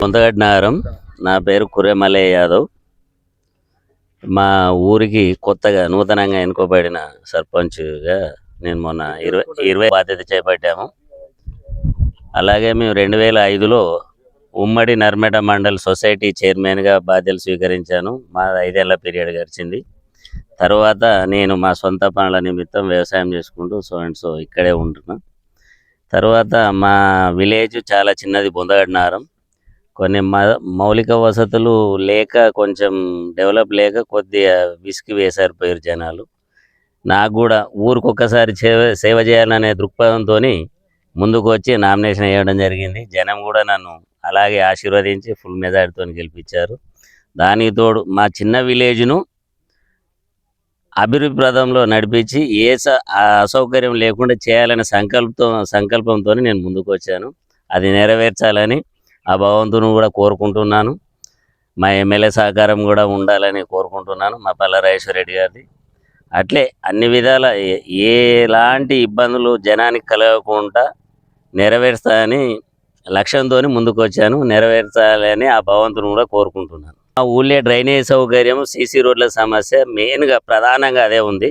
కొంతగడ్డ నగరం. నా పేరు కురేమలే యాదవ్. మా ఊరికి కొత్తగా నూతనంగా ఎన్నుకోబడిన సర్పంచ్గా నేను మొన్న ఇరవై ఇరవై బాధ్యత చేపట్టాము. అలాగే మేము రెండు వేల ఐదులో ఉమ్మడి నర్మేట మండల్ సొసైటీ చైర్మన్గా బాధ్యతలు స్వీకరించాను. మా ఐదేళ్ళ పీరియడ్ గడిచింది. తర్వాత నేను మా సొంత పనుల నిమిత్తం వ్యవసాయం చేసుకుంటూ సో అండ్ సో ఇక్కడే ఉంటున్నాను తర్వాత మా విలేజ్ చాలా చిన్నది బొందగడ్నారం కొన్ని మ- మౌలిక వసతులు లేక కొంచెం డెవలప్ లేక కొద్దిగా విసిగి వేసారిపోయారు జనాలు. నాకు కూడా ఊరికి ఒక్కసారి సేవ సేవ చేయాలనే దృక్పథంతో ముందుకు వచ్చి నామినేషన్ వేయడం జరిగింది. జనం కూడా నన్ను అలాగే ఆశీర్వదించి ఫుల్ మెజార్టీతో గెలిపించారు. దానికి తోడు మా చిన్న విలేజ్ను అభివృద్ధి ప్రదంలో నడిపించి ఏ స- అసౌకర్యం లేకుండా చేయాలనే సంకల్పంతో సంకల్పంతో నేను ముందుకు వచ్చాను అది నెరవేర్చాలని ఆ భగవంతుని కూడా కోరుకుంటున్నాను. మా ఎమ్మెల్యే సహకారం కూడా ఉండాలని కోరుకుంటున్నాను మా పల్లరాజేశ్వర రెడ్డి గారిది. అట్లే అన్ని విధాల ఎలాంటి ఇబ్బందులు జనానికి కలగకుండా నెరవేర్చాలని లక్ష్యంతో ముందుకు వచ్చాను నెరవేర్చాలని ఆ భగవంతుని కూడా కోరుకుంటున్నాను. మా ఊళ్ళో డ్రైనేజ్ సౌకర్యం సీసీ రోడ్ల సమస్య మెయిన్గా ప్రధానంగా అదే ఉంది.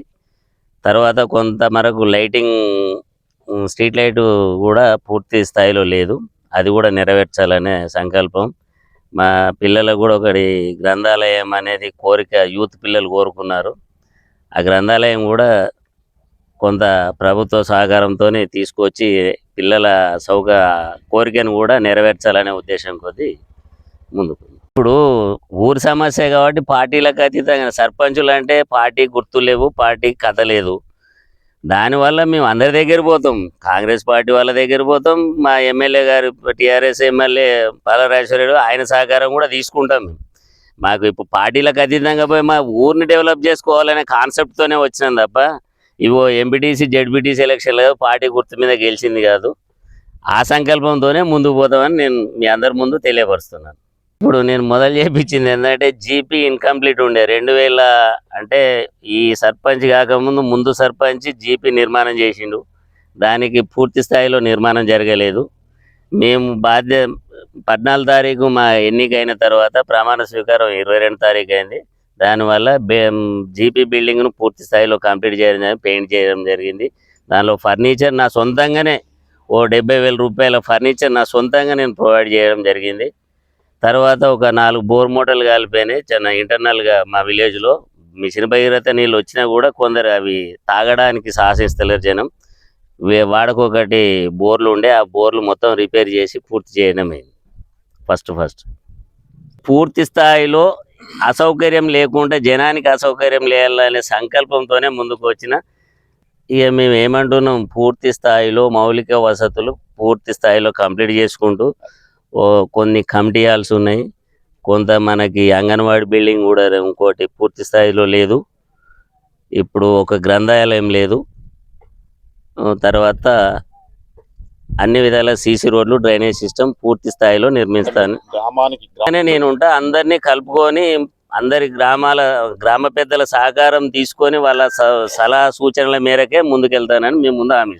తర్వాత కొంత మరకు లైటింగ్ స్ట్రీట్ లైట్ కూడా పూర్తి స్థాయిలో లేదు. అది కూడా నెరవేర్చాలనే సంకల్పం. మా పిల్లలకు కూడా ఒకటి గ్రంథాలయం అనేది కోరిక యూత్ పిల్లలు కోరుకున్నారు. ఆ గ్రంథాలయం కూడా కొంత ప్రభుత్వ సహకారంతో తీసుకొచ్చి పిల్లల సౌక కోరికను కూడా నెరవేర్చాలనే ఉద్దేశం కొద్దీ ముందుకు ఇప్పుడు ఊరి సమస్య కాబట్టి పార్టీలకు అతీతంగా సర్పంచులు అంటే పార్టీ గుర్తు లేవు పార్టీ కథ లేదు. దానివల్ల మేము అందరి దగ్గర పోతాం. కాంగ్రెస్ పార్టీ వాళ్ళ దగ్గర పోతాం. మా ఎమ్మెల్యే గారు టీఆర్ఎస్ ఎమ్మెల్యే పాలరాజేశ్వరుడు ఆయన సహకారం కూడా తీసుకుంటాం మేము. మాకు ఇప్పుడు పార్టీలకు అతీతంగా పోయి మా ఊరిని డెవలప్ చేసుకోవాలనే కాన్సెప్ట్తోనే వచ్చినాం తప్ప ఇవో ఎంపీటీసీ జెడ్పీటీసీ ఎలక్షన్లు కాదు పార్టీ గుర్తు మీద గెలిచింది కాదు. ఆ సంకల్పంతోనే ముందుకు పోతామని నేను మీ అందరి ముందు తెలియపరుస్తున్నాను. ఇప్పుడు నేను మొదలు చేపించింది ఏంటంటే జీపీ ఇన్కంప్లీట్ ఉండే. రెండు వేల అంటే ఈ సర్పంచ్ కాకముందు ముందు సర్పంచ్ జీపీ నిర్మాణం చేసిండు. దానికి పూర్తి స్థాయిలో నిర్మాణం జరగలేదు. మేము బాధ్య పద్నాలుగు తారీఖు మా ఎన్నికైన తర్వాత ప్రమాణ స్వీకారం ఇరవై రెండు తారీఖు అయింది. దానివల్ల బే జీపీ బిల్డింగ్ను పూర్తి స్థాయిలో కంప్లీట్ చేయడం జరిగింది, పెయింట్ చేయడం జరిగింది. దానిలో ఫర్నిచర్ నా సొంతంగానే ఓ డెబ్బై వేల రూపాయల ఫర్నిచర్ నా సొంతంగా నేను ప్రొవైడ్ చేయడం జరిగింది. తర్వాత ఒక నాలుగు బోర్ మోటార్లు కాలిపోయినాయి. చిన్న ఇంటర్నల్గా మా విలేజ్లో మిషన్ భగీరథ నీళ్ళు వచ్చినా కూడా కొందరు అవి తాగడానికి సాహసిస్తలేరు జనం. వే- వాడకొకటి బోర్లు ఉండే ఆ బోర్లు మొత్తం రిపేర్ చేసి పూర్తి చేయడమే ఫస్ట్ ఫస్ట్. పూర్తి స్థాయిలో అసౌకర్యం లేకుండా జనానికి అసౌకర్యం లేయాలనే సంకల్పంతోనే ముందుకు వచ్చిన ఇక మేము ఏమంటున్నాం? పూర్తి స్థాయిలో మౌలిక వసతులు పూర్తి స్థాయిలో కంప్లీట్ చేసుకుంటూ కొన్ని కమిటీ హాల్స్ ఉన్నాయి. కొంత మనకి అంగన్వాడీ బిల్డింగ్ కూడా ఇంకోటి పూర్తి స్థాయిలో లేదు. ఇప్పుడు ఒక గ్రంథాలయం లేదు. తర్వాత అన్ని విధాల సీసీ రోడ్లు డ్రైనేజ్ సిస్టమ్ పూర్తి స్థాయిలో నిర్మిస్తాను. గ్రామానికి నేను ఉంటా అందరినీ కలుపుకొని అందరి గ్రామాల గ్రామ పెద్దల సహకారం తీసుకొని వాళ్ళ సలహా సూచనల మేరకే ముందుకెళ్తానని మేము ముందు హామీ